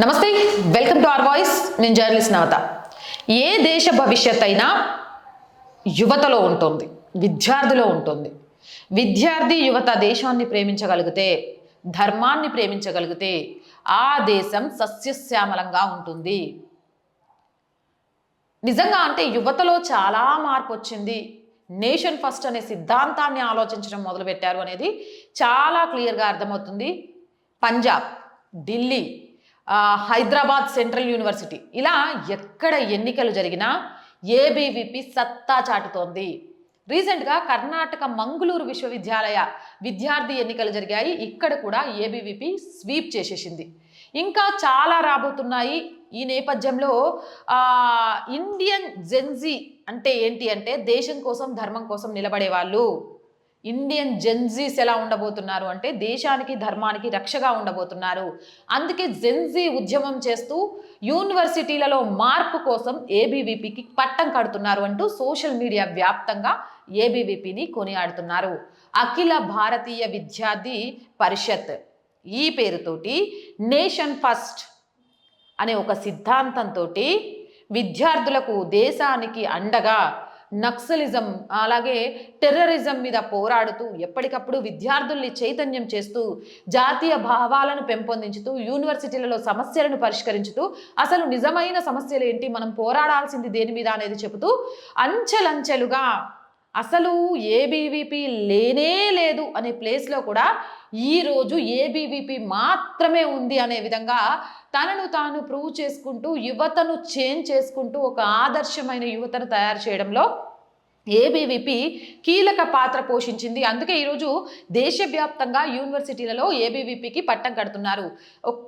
నమస్తే welcome to R voice. నేను journalist Navatha. ఏ దేశ భవిష్యత్ అయినా యువతలో ఉంటుంది విద్యార్థిలో ఉంటుంది. విద్యార్థి యువత దేశాన్ని ప్రేమించగలిగితే ధర్మాన్ని ప్రేమించగలిగితే ఆ దేశం సస్యశ్యామలంగా ఉంటుంది. నిజంగా అంటే యువతలో చాలా మార్పు వచ్చింది. నేషన్ ఫస్ట్ అనే సిద్ధాంతాన్ని ఆలోచించడం మొదలుపెట్టారు అనేది చాలా క్లియర్గా అర్థమవుతుంది. Punjab Delhi Hyderabad central university. ఇలా ఎక్కడ ఎన్నికలు జరిగినా ఏబీవీపీ సత్తా చాటుతోంది. రీసెంట్గా కర్ణాటక మంగళూరు విశ్వవిద్యాలయ విద్యార్థి ఎన్నికలు జరిగాయి. ఇక్కడ కూడా ఏబీవీపీ స్వీప్ చేసేసింది. ఇంకా చాలా రాబోతున్నాయి. ఈ నేపథ్యంలో ఇండియన్ జెన్జీ అంటే ఏంటి అంటే దేశం కోసం ధర్మం కోసం నిలబడే వాళ్ళు ఇండియన్ జెన్జీస్ ఎలా ఉండబోతున్నారు అంటే దేశానికి ధర్మానికి రక్షగా ఉండబోతున్నారు. అందుకే జెన్జీ ఉద్యమం చేస్తూ యూనివర్సిటీలలో మార్పు కోసం ఏబీవీపీకి పట్టం కడుతున్నారు అంటూ సోషల్ మీడియా వ్యాప్తంగా ఏబీవీపీని కొనియాడుతున్నారు. అఖిల భారతీయ విద్యార్థి పరిషత్ ఈ పేరుతోటి నేషన్ ఫస్ట్ అనే ఒక సిద్ధాంతంతో విద్యార్థులకు దేశానికి అండగా నక్సలిజం అలాగే టెర్రరిజం మీద పోరాడుతూ ఎప్పటికప్పుడు విద్యార్థుల్ని చైతన్యం చేస్తూ జాతీయ భావాలను పెంపొందించుతూ యూనివర్సిటీలలో సమస్యలను పరిష్కరించుతూ అసలు నిజమైన సమస్యలు ఏంటి? మనం పోరాడాల్సింది దేని మీద అనేది చెబుతూ అంచెలంచెలుగా అసలు ఏబీవీపీ లేనే లేదు అనే ప్లేస్లో కూడా ఈరోజు ఏబీవీపీ మాత్రమే ఉంది అనే విధంగా తనను తాను ప్రూవ్ చేసుకుంటూ యువతను చేంజ్ చేసుకుంటూ ఒక ఆదర్శమైన యువతను తయారు చేయడంలో ఏబీవీపీ కీలక పాత్ర పోషించింది. అందుకే ఈరోజు దేశవ్యాప్తంగా యూనివర్సిటీలలో ఏబీవీపీకి పట్టం కడుతున్నారు.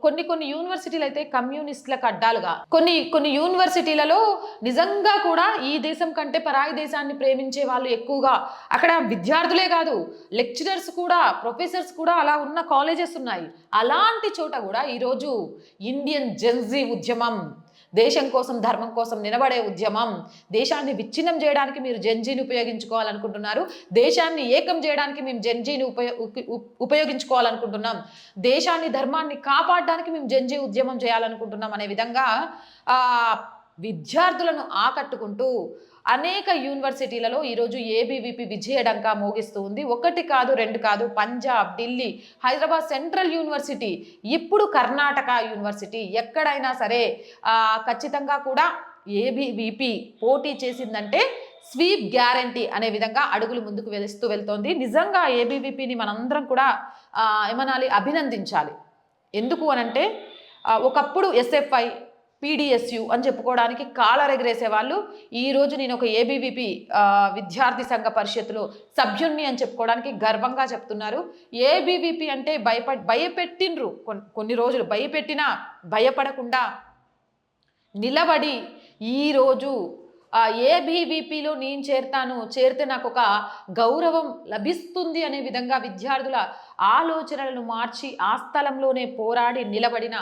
కొన్ని కొన్ని యూనివర్సిటీలు అయితే కమ్యూనిస్టులకు అడ్డాలుగా. కొన్ని కొన్ని యూనివర్సిటీలలో నిజంగా కూడా ఈ దేశం కంటే పరాయి దేశాన్ని ప్రేమించే వాళ్ళు ఎక్కువగా. అక్కడ విద్యార్థులే కాదు లెక్చరర్స్ కూడా ప్రొఫెసర్స్ కూడా అలా ఉన్న కాలేజెస్ ఉన్నాయి. అలాంటి చోట కూడా ఈరోజు ఇండియన్ జెన్జీ ఉద్యమం దేశం కోసం ధర్మం కోసం నిలబడే ఉద్యమం. దేశాన్ని విచ్ఛిన్నం చేయడానికి మీరు జెన్జీని ఉపయోగించుకోవాలనుకుంటున్నారు. దేశాన్ని ఏకం చేయడానికి మేము జెన్జీని ఉపయో ఉపయోగించుకోవాలనుకుంటున్నాం. దేశాన్ని ధర్మాన్ని కాపాడడానికి మేము జెన్జీ ఉద్యమం చేయాలనుకుంటున్నాం అనే విధంగా విద్యార్థులను ఆకట్టుకుంటూ అనేక యూనివర్సిటీలలో ఈరోజు ఏబీవీపీ విజయడంక మోగిస్తూ ఉంది. ఒకటి కాదు రెండు కాదు పంజాబ్ ఢిల్లీ హైదరాబాద్ సెంట్రల్ యూనివర్సిటీ ఇప్పుడు కర్ణాటక యూనివర్సిటీ ఎక్కడైనా సరే ఖచ్చితంగా కూడా ఏబీవీపీ పోటీ చేసిందంటే స్వీప్ గ్యారంటీ అనే విధంగా అడుగులు ముందుకు వేస్తూ వెళ్తోంది. నిజంగా ఏబీవీపీని మనందరం కూడా ఏమనాలి అభినందించాలి. ఎందుకు అనంటే ఒకప్పుడు ఎస్ఎఫ్ఐ పీడిఎస్యు అని చెప్పుకోవడానికి కాలర్ ఎగరేసే వాళ్ళు ఈరోజు నేను ఒక ఏబీవీపీ విద్యార్థి సంఘ పరిషత్తులో సభ్యుణ్ణి అని చెప్పుకోవడానికి గర్వంగా చెప్తున్నారు. ఏబీవీపీ అంటే భయప భయపెట్టిండ్రు. కొన్ని కొన్ని రోజులు భయపెట్టినా భయపడకుండా నిలబడి ఈరోజు ఏబీవీపీలో నేను చేరతాను చేరితే నాకు ఒక గౌరవం లభిస్తుంది అనే విధంగా విద్యార్థుల ఆలోచనలను మార్చి ఆ స్థలంలోనే పోరాడి నిలబడిన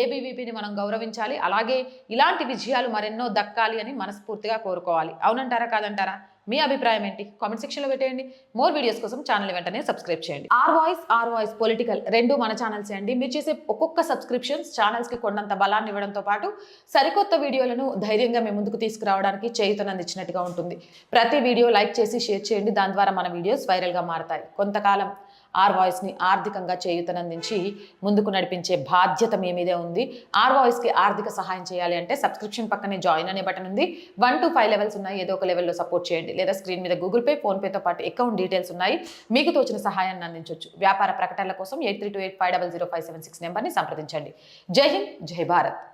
ఏబీవీపీని మనం గౌరవించాలి. అలాగే ఇలాంటి విజయాలు మరెన్నో దక్కాలి అని మనస్ఫూర్తిగా కోరుకోవాలి. అవునంటారా కాదంటారా? మీ అభిప్రాయం ఏంటి? కామెంట్ సెక్షన్లో పెట్టేయండి. మోర్ వీడియోస్ కోసం ఛానల్ వెంటనే సబ్స్క్రైబ్ చేయండి. R voice R voice political రెండు మన ఛానల్స్ అండి. మీరు చేసే ఒక్కొక్క సబ్స్క్రిప్షన్స్ ఛానల్స్కి కొండంత బలాన్ని ఇవ్వడంతో పాటు సరికొత్త వీడియోలను ధైర్యంగా మీ ముందుకు తీసుకురావడానికి చేయుతనందించినట్టుగా ఉంటుంది. ప్రతి వీడియో లైక్ చేసి షేర్ చేయండి. దాని ద్వారా మన వీడియోస్ వైరల్గా మారతాయి. కొంతకాలం ఆర్ వాయిస్ని ఆర్థికంగా చేయుతనందించి ముందుకు నడిపించే బాధ్యత మీ మీదే ఉంది. ఆర్ వాయిస్కి ఆర్థిక సహాయం చేయాలి అంటే సబ్స్క్రిప్షన్ పక్కనే జాయిన్ అనే బటన్ ఉంది. వన్ టు ఫైవ్ లెవెల్స్ ఉన్నాయి. ఏదో ఒక లెవెల్లో సపోర్ట్ చేయండి. లేదా స్క్రీన్ మీద గూగుల్ పే ఫోన్పేతో పాటు అకౌంట్ డీటెయిల్స్ ఉన్నాయి. మీకు తోచిన సహాయాన్ని అందించవచ్చు వ్యాపార ప్రకటనల కోసం eight three two eight five double zero five seven six నెంబర్ని సంప్రదించండి. జై హింద్ జై భారత్.